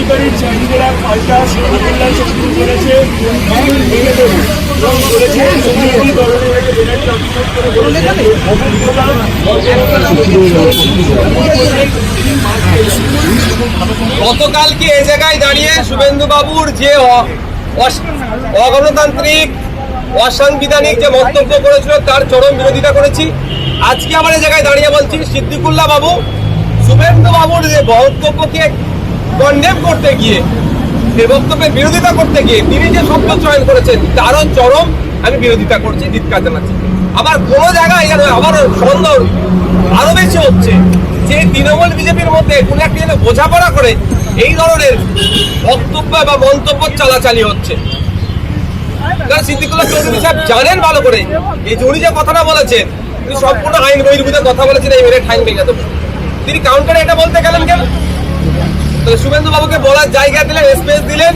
অধিকারীর শুরু করেছে। গতকালকে এ জায়গায় দাঁড়িয়ে শুভেন্দু বাবুর যে অগণতান্ত্রিক, অসাংবিধানিক যে মন্তব্য করেছিল, তার চরম বিরোধিতা করেছি। আজকে আমার এই জায়গায় দাঁড়িয়ে বলছি, সিদ্দিকুল্লাহ বাবু শুভেন্দু বাবুর যে বক্তব্যকে কন্ডেম করতে গিয়ে এই বক্তব্যের বিরোধিতা করতে গিয়ে তিনি যে শব্দ চয়ন করেছেন তারও চরম আমি বিরোধিতা করছি ধিৎকার জানাচ্ছি। আবার কোন জায়গায় যেন আবার সন্দেহ আরও বেশি হচ্ছে যে তৃণমূল বিজেপির মধ্যে কোন একটি যেন বোঝাপড়া করে এই ধরনের বক্তব্য বা মন্তব্য চালাচালি হচ্ছে। কারণ সিদ্দিকুল্লাহ চৌধুরী সাহেব জানেন ভালো করে, এই যে যে কথাটা বলেছেন তিনি সম্পূর্ণ আইন বহির্ভূত কথা বলেছেন, এই মেরে ঠাইন ভেঙে দেবো। তিনি কাউন্টারে এটা বলতে গেলেন কেন? শুভেন্দু বাবুকে বলার জায়গা দিলেন স্পেস দিলেন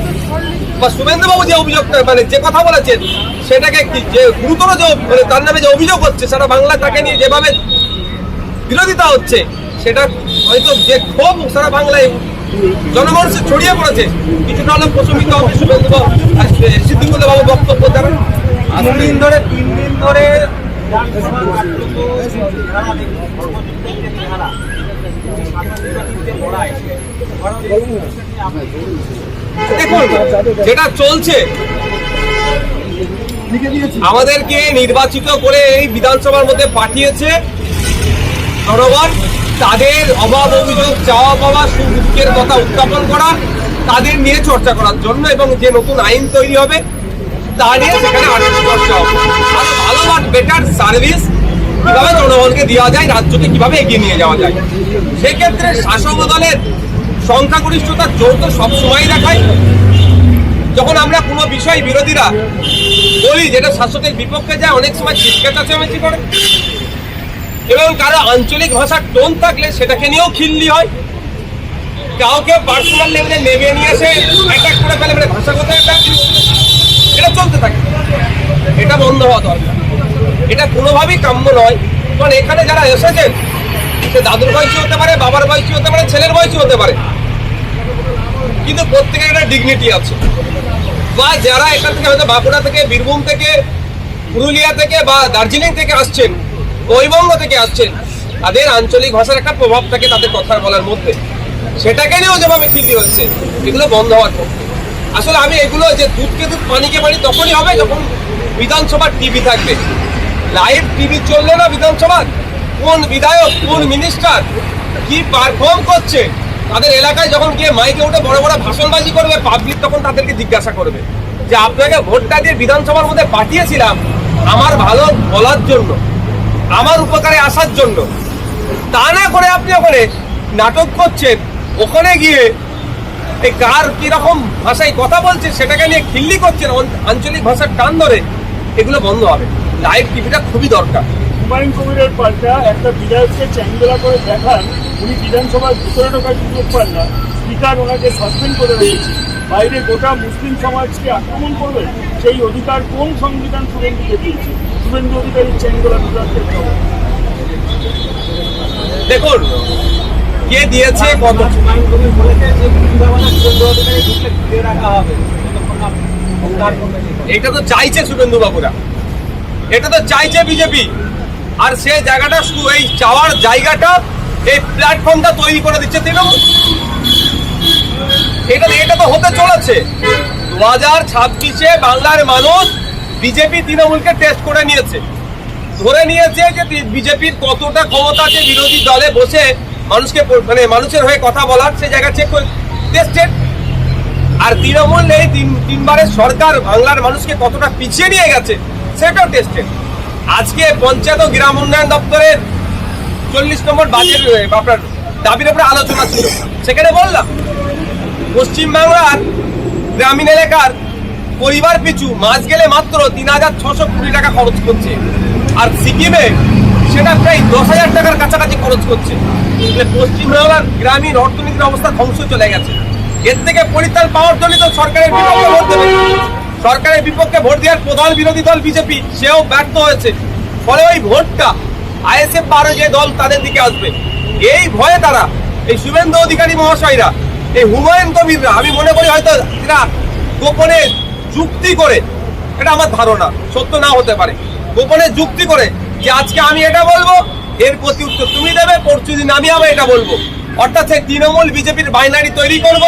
বা শুভেন্দু বাবু যে অভিযোগটা মানে যে কথা বলেছেন সেটাকে কি যে গুরুতর যে মানে তার নামে যে অভিযোগ হচ্ছে সারা বাংলা তাকে নিয়ে যেভাবে বিরোধিতা হচ্ছে সেটা হয়তো যে ক্ষোভ সারা বাংলায় জনমানুষে ছড়িয়ে পড়েছে। কিছুটা হলেও প্রশমিত হবে শুভেন্দু বাবু আর সিদ্দিকুল্লাহ বাবু বক্তব্য দ্বারা তিন দিন ধরে তিন দিন ধরে দেখুন, যেটা চলছে, আমাদেরকে নির্বাচিত করে এই বিধানসভার মধ্যে পাঠিয়েছে। জনগণ তাদের অভাব অভিযোগ, চাওয়া পাওয়া সুখ কথা উত্থাপন করা, তাদের নিয়ে চর্চা করার জন্য এবং যে নতুন আইন তৈরি হবে নিয়ে সেখানে আরেকটু চর্চা হবে আরও ভালো আর বেটার সার্ভিস কীভাবে জনগণকে দেওয়া যায়, রাজ্যকে কীভাবে এগিয়ে নিয়ে যাওয়া যায়। সেক্ষেত্রে শাসক দলের সংখ্যাগরিষ্ঠতার জোর তো সবসময় দেখায়। যখন আমরা কোনো বিষয় বিরোধীরা বলি, যেটা শাসকের বিপক্ষে যায়, অনেক সময় চিৎকার চেঁচামেচি করে। এবং কারও আঞ্চলিক ভাষার টোন থাকলে সেটাকে নিয়েও খিল্লি হয়। কাউকে পার্সোনাল লেভেলে নেমে নিয়ে এসে অ্যাটাক করে ফেলে মানে ভাষাগত অ্যাটাক এটা চলতে থাকে। এটা বন্ধ হওয়া দরকার। এটা কোনোভাবেই কাম্য নয়। কারণ এখানে যারা এসেছেন, সে দাদুর বয়সী হতে পারে, বাবার বয়সী হতে পারে, ছেলের বয়সী হতে পারে। কিন্তু প্রত্যেকের একটা ডিগনিটি আছে। বা যারা এখান থেকে হয়তো বাঁকুড়া থেকে, বীরভূম থেকে, পুরুলিয়া থেকে বা দার্জিলিং থেকে আসছেন বৈবঙ্গ থেকে আসছেন, তাদের আঞ্চলিক ভাষার একটা প্রভাব থাকে তাদের কথা বলার মধ্যে। সেটাকে নিয়েও যেভাবে খিল্লি হচ্ছে, এগুলো বন্ধ হওয়ার পক্ষে। আসলে আমি এগুলো যে দুধকে দুধ পানিকে পানি তখনই হবে যখন বিধানসভার টিভি থাকবে। লাইভ টিভি চললে না বিধানসভার কোন বিধায়ক, কোন মিনিস্টার কি পারফর্ম করছে? তাদের এলাকায় যখন গিয়ে মাইকে উঠে বড় বড় ভাষণবাজি করবে পাবলিক তখন তাদেরকে জিজ্ঞাসা করবে যে, আপনাকে ভোটটা দিয়ে বিধানসভার মধ্যে পাঠিয়েছিলাম আমার ভালো বলার জন্য, আমার উপকারে আসার জন্য। তা না করে আপনি ওখানে নাটক করছেন, ওখানে গিয়ে এই কার কীরকম ভাষায় কথা বলছে সেটাকে নিয়ে খিল্লি করছেন আঞ্চলিক ভাষার টান ধরে এগুলো বন্ধ হবে। লাইভ টিভিটা খুবই দরকার। হুমায়ুন কবিরের পাল্টা একটা বিধায়ককে চ্যাংদোলা করে দেখান উনি বিধানসভার ভিতরে ঢোকার সুযোগ পান না স্পিকার ওনাকে সাসপেন্ড করে রয়েছে বাইরে গোটা মুসলিম সমাজকে আক্রমণ করবে সেই অধিকার কোন সংবিধান শুভেন্দুকে দিয়েছে? শুভেন্দু অধিকারীর চ্যাংদোলা খবর। দেখুন কে দিয়েছে, কত? এটা তো চাইছে শুভেন্দু বাবুরা। এটা তো চাইছে বিজেপি। আর সে জায়গাটা এই চাওয়ার জায়গাটা, এই প্ল্যাটফর্মটা তৈরি করে দিচ্ছে তৃণমূল। এটা এটা তো হতে চলেছে। দু হাজার ছাব্বিশে বাংলার মানুষ বিজেপি তৃণমূলকে টেস্ট করে নিয়েছে। ধরে নিয়েছে যে বিজেপির কতটা ক্ষমতা আছে বিরোধী দলে বসে মানুষকে মানে মানুষের হয়ে কথা বলার, সে জায়গা চেক করে আর তৃণমূল এই তিন, তিনবারের সরকার বাংলার মানুষকে কতটা পিছিয়ে নিয়ে গেছে, সেটাও টেস্টেড আজকে পঞ্চায়েত ও গ্রাম উন্নয়ন দপ্তরের চল্লিশ নম্বর বাজেট আপনার দাবির উপরে আলোচনা ছিল সেখানে বললাম, পশ্চিমবাংলার গ্রামীণ এলাকার পরিবার পিছু মাস গেলে মাত্র তিন হাজার ছশো কোটি টাকা খরচ করছে। আর সিকিমে সেটা প্রায় দশ হাজার টাকার কাছাকাছি করছে মানে পশ্চিমবাংলার গ্রামীণ অর্থনীতির অবস্থা ধ্বংস চলে গেছে। এর থেকে পরিত্রাণ পাওয়ার জন্য তো সরকারের বিপক্ষে ভোট দেবে। সরকারের বিপক্ষে ভোট দেওয়ার প্রধান বিরোধী দল বিজেপি, সেও ব্যর্থ হয়েছে। ফলে ওই ভোটটা আইএসএফ পারে যে দল তাদের দিকে আসবে। এই ভয়ে তারা, এই শুভেন্দু অধিকারী মহাশয়রা, এই হুমায়ুন কবিররা, আমি মনে করি হয়তো এরা গোপনে যুক্তি করে, এটা আমার ধারণা, সত্য না হতে পারে। গোপনে যুক্তি করে যে আজকে আমি এটা বলব এর প্রতি উত্তর তুমি দেবে পরশু দিন আমি আবার এটা বলব। অর্থাৎ সেই তৃণমূল বিজেপির বাইনারি তৈরি করব।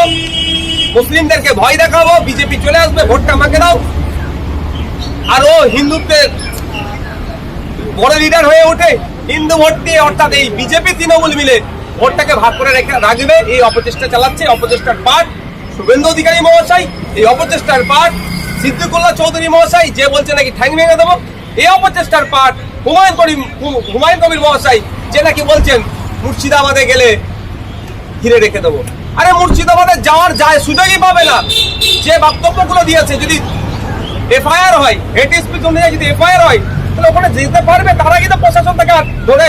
মুসলিমদেরকে ভয় দেখাবো, বিজেপি চলে আসবে, ভোটটা আমাকে দাও। আর ও হিন্দুত্বের বড় লিডার হয়ে ওঠে, হিন্দু ভোট দিয়ে অর্থাৎ এই বিজেপি তৃণমূল মিলে ভোটটাকে ভাগ করে রেখে রাখবে। এই অপচেষ্টা চালাচ্ছে অপচেষ্টার পার্ট শুভেন্দু অধিকারী মহাশয়, এই অপচেষ্টার পাঠ সিদ্দিকুল্লাহ চৌধুরী মহাশয়, যে বলছে নাকি ঠ্যাং ভেঙে দেবো, এই অপচেষ্টার পার্ট হুমায়ুন করিম হুমায়ুন কবির মহাশয়, যে নাকি বলছেন, মুর্শিদাবাদে গেলে ঘিরে রেখে দেবো। আরে মুর্শিদাবাদে যাওয়ার যায় সুযোগই পাবে না। যে বক্তব্যগুলো দিয়েছে, যদি এফআইআর হয়, হেড স্পিচ অনুযায়ী যদি এফআইআর হয়, তাহলে ওখানে যেতে পারবে, তারা কিন্তু প্রশাসন তাকে ধরে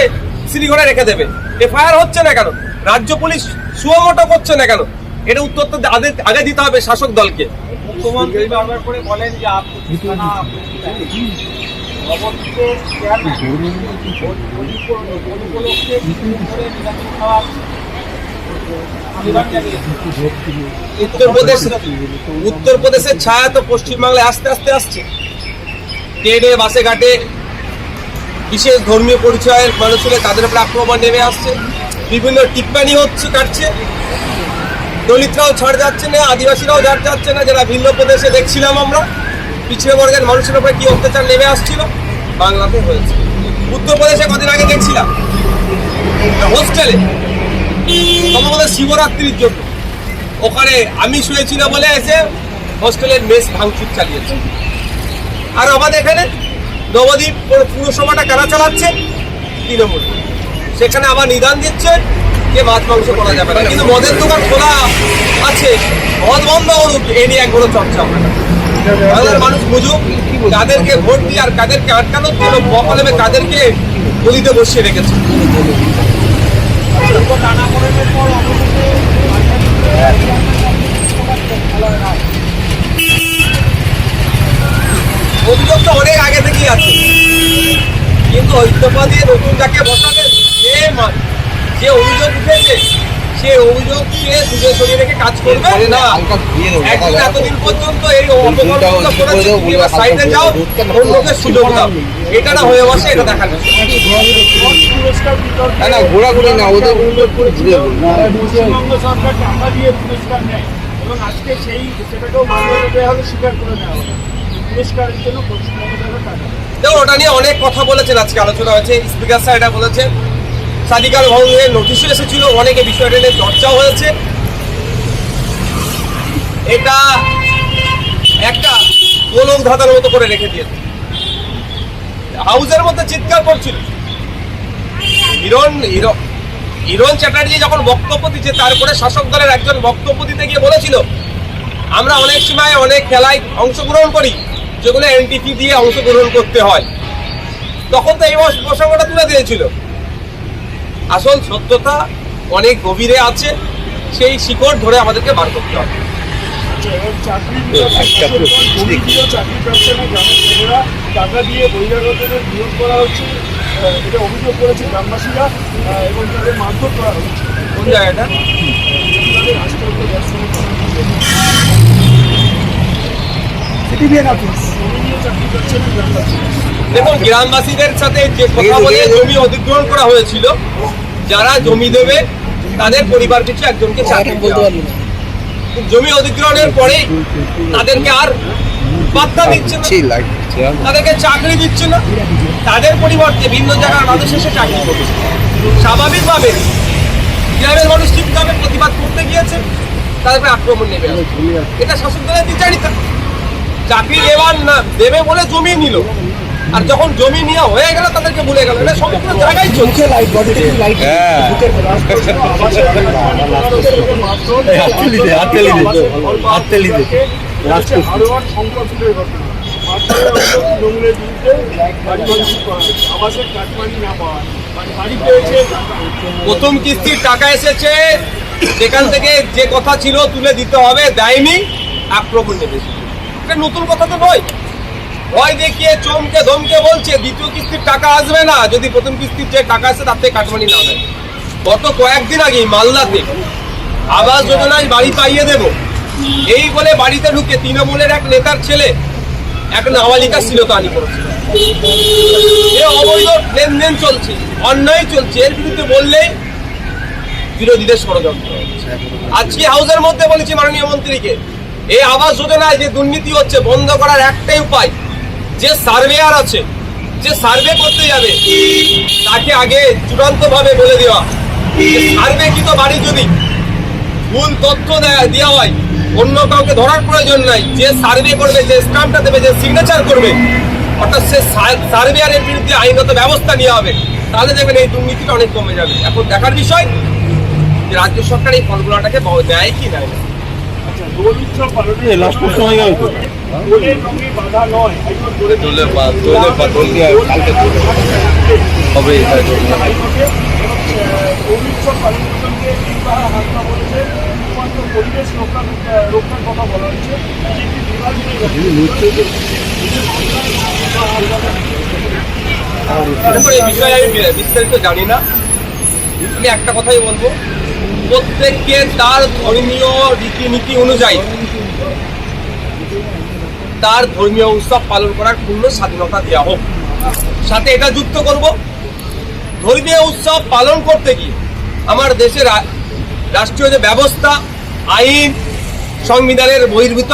সিলিঘরে রেখে দেবে। এফআইআর হচ্ছে না কেন? রাজ্য পুলিশ সুমোটো করছে না কেন? এটা উত্তর তো আগে আগে দিতে হবে শাসক দলকে। মুখ্যমন্ত্রী বারবার করে বলেন যে উত্তরপ্রদেশের ছায়া তো পশ্চিমবাংলায় আস্তে আস্তে আসছে। ট্রেনে, বাসে, ঘাটে বিশেষ ধর্মীয় পরিচয়ের মানুষ হলে তাদের উপরে আক্রমণ নেমে আসছে। বিভিন্ন টিপ্পানি হচ্ছে, কাটছে। দলিতরাও ছাড় যাচ্ছে না, আদিবাসীরাও ছাড় যাচ্ছে না, যারা ভিন্ন প্রদেশে দেখছিলাম আমরা। পিছিয়ে বর্গের মানুষের উপরে কি অত্যাচার নেমে আসছিল? বাংলাতে হয়েছে। উত্তরপ্রদেশে কদিন আগে দেখছিলাম। হোস্টেলে। সম্ভবত শিবরাত্রির জন্য। ওখানে আমি শুয়েছিল বলে এসে হোস্টেলের মেস ভাঙচুর চালিয়েছে। আর আমাদের এখানে নবদ্বীপ পুর- পুরসভাটা কারা চালাচ্ছে? তৃণমূল। সেখানে আবার নিদান দিচ্ছে যে মাছ মাংস করা যাবে না। কিন্তু মদের দোকান খোলা আছে। মদ বন্ধ এ নিয়ে এক বড় চর্চা না। বাংলার মানুষ বুঝুক, কাদেরকে ভোট দিয়ে আর কাদেরকে আটকানোর জন্য বকলেমে কাদেরকে গলিতে বসিয়ে রেখেছে। অভিযোগ তো অনেক আগে থেকেই আছে। কিন্তু ইস্তফা দিয়ে নতুন যাকে বসাবেন যে অভিযোগ উঠেছে সে অভিযোগকে দূরে সরিয়ে রেখে কাজ করবে না একদিন এতদিন পর্যন্ত এই অপকর্মগুলো করেছে তুমি এবার সাইডে যাও অন্যকে সুযোগ দাও এটা না হয়ে বসে এটা দেখার বিষয়। না, না, ঘোরাঘুরি না, ওদের। পশ্চিমবঙ্গ সরকার টাকা দিয়ে পুরস্কার নেয় এবং আজকে সেই সেটাকেও স্বীকার করে নেওয়া হলো পুরস্কারের জন্য পশ্চিমবঙ্গ সরকার টাকা। ওটা নিয়ে অনেক কথা বলেছেন আজকে আলোচনা হয়েছে স্পিকার স্যার এটা বলেছেন সাদিকাল ভঙ্গের নোটিশও এসেছিল, অনেকে বিষয়টা নিয়ে চর্চাও হয়েছে। এটা একটা গোলক ধাঁধার মতো করে রেখে দিয়েছে। হাউসের মধ্যে চিৎকার করছিল। হিরণ হিরণ চ্যাটার্জি যখন বক্তব্য দিচ্ছে, তারপরে শাসক দলের একজন বক্তব্য দিতে গিয়ে বলেছিল, আমরা অনেক সময় অনেক খেলায় অংশগ্রহণ করি, যেগুলো এনটিপি দিয়ে অংশগ্রহণ করতে হয়। তখন তো এই প্রসঙ্গটা তুলে দিয়েছিল। আসল সত্যতা অনেক গভীরে আছে সেই শিকড় ধরে আমাদেরকে বার করতে হবে। আচ্ছা, টাকা দিয়ে বহিরাগতদের নিয়োগ করা হচ্ছে? এটা অভিযোগ করেছে গ্রামবাসীরা এবং তাদের মারধর করা হচ্ছে। কোন জায়গাটা? দেখুন গ্রামবাসীদের সাথে যে কথা বলে জমি অধিগ্রহণ করা হয়েছিল যারা জমি দেবে তাদের পরিবার পিছু একজনকে চাকরি দেওয়া হবে। জমি অধিগ্রহণের পরে তাদেরকে আর পাত্তা দিচ্ছে না। তাদেরকে চাকরি দিচ্ছে না। তাদের পরিবর্তে ভিন্ন জায়গার মানুষ এসে চাকরি করছে স্বাভাবিকভাবে গ্রামের মানুষ ঠিকভাবে প্রতিবাদ করতে গিয়েছে তাদের আক্রমণ নেবে এটা শাসক দলের বিচারিতা। চাকরি দেওয়ার না দেবে বলে জমি নিল। আর যখন জমি নেওয়া হয়ে গেল তাদেরকে ভুলে গেল এটা সমগ্র জায়গায় চলছে। হ্যাঁ। বিরুদ্ধে বাড়ি ভাঙচুর করা হয়েছে কাটমানি না পাওয়া মানে বাড়ি পেয়েছে প্রথম কিস্তির টাকা এসেছে। সেখান থেকে যে কথা ছিল তুলে দিতে হবে দেয়নি আক্রমণ নেবে এটা নতুন কথা তো নয় ভয় দেখিয়ে চমকে ধমকে বলছে, দ্বিতীয় কিস্তির টাকা আসবে না। যদি প্রথম কিস্তির যে টাকা আসে, তার থেকে কাটমানি না দেয়। গত কয়েকদিন আগে মালদাতে আবাস যোজনায় বাড়ি পাইয়ে দেব। এই বলে বাড়িতে ঢুকে তৃণমূলের এক নেতার ছেলে এক নাবালিকা ছিল শ্লীলতাহানি করেছে। এ অবৈধ লেনদেন চলছে, অন্যায় চলছে। এর বিরুদ্ধে বললেই বিরোধীদের ষড়যন্ত্র। আজকে হাউসের মধ্যে বলেছি মাননীয় মন্ত্রীকে এই আবাস যোজনায় যে দুর্নীতি হচ্ছে, বন্ধ করার একটাই উপায়, যে সার্ভেয়ার আছে, যে সার্ভে করতে যাবে, তাকে আগে চূড়ান্ত ভাবে বলে দেওয়া সার্ভে কৃত বাড়ি যদি ভুল তথ্য দেয়া- দেওয়া হয়, অন্য কাউকে ধরার প্রয়োজন নাই, যে সার্ভে করবে, যে স্টাম্পটা দেবে, যে সিগনেচার করবে, অর্থাৎ সে সার্ভেয়ারের বিরুদ্ধে আইনগত ব্যবস্থা নেওয়া হবে, তাহলে দেখবেন এই দুর্নীতিটা অনেক কমে যাবে। এখন দেখার বিষয় যে রাজ্য সরকার এই ফর্মুলাটাকে ব- নেয় কি নেয় দোল উৎসব পালনে এই প্রশ্ন হয়ে গেল তো? দোলের রঙে বাধা নয় একদম দোলে দোলে বা- দোলে বা- দোল দিয়ে কালকে দোল। হবে এটা। হাইকোর্টে দোল উৎসব পালন প্রসঙ্গে নির্বাহা হাসপা বলেছে। শুধুমাত্র পরিবেশ রক্ষা রক্ষার কথা বলা নিয়ে এই বিষয়ে আমি বিস্তারিত জানি না। আমি একটা কথাই বলব। প্রত্যেককে তার ধর্মীয় রীতিনীতি অনুযায়ী তার ধর্মীয় উৎসব পালন করার পূর্ণ স্বাধীনতা দেওয়া হোক। সাথে এটা যুক্ত করব, ধর্মীয় উৎসব পালন করতে গিয়ে আমার দেশের রাষ্ট্রীয় যে ব্যবস্থা, আইন, সংবিধানের বহির্ভূত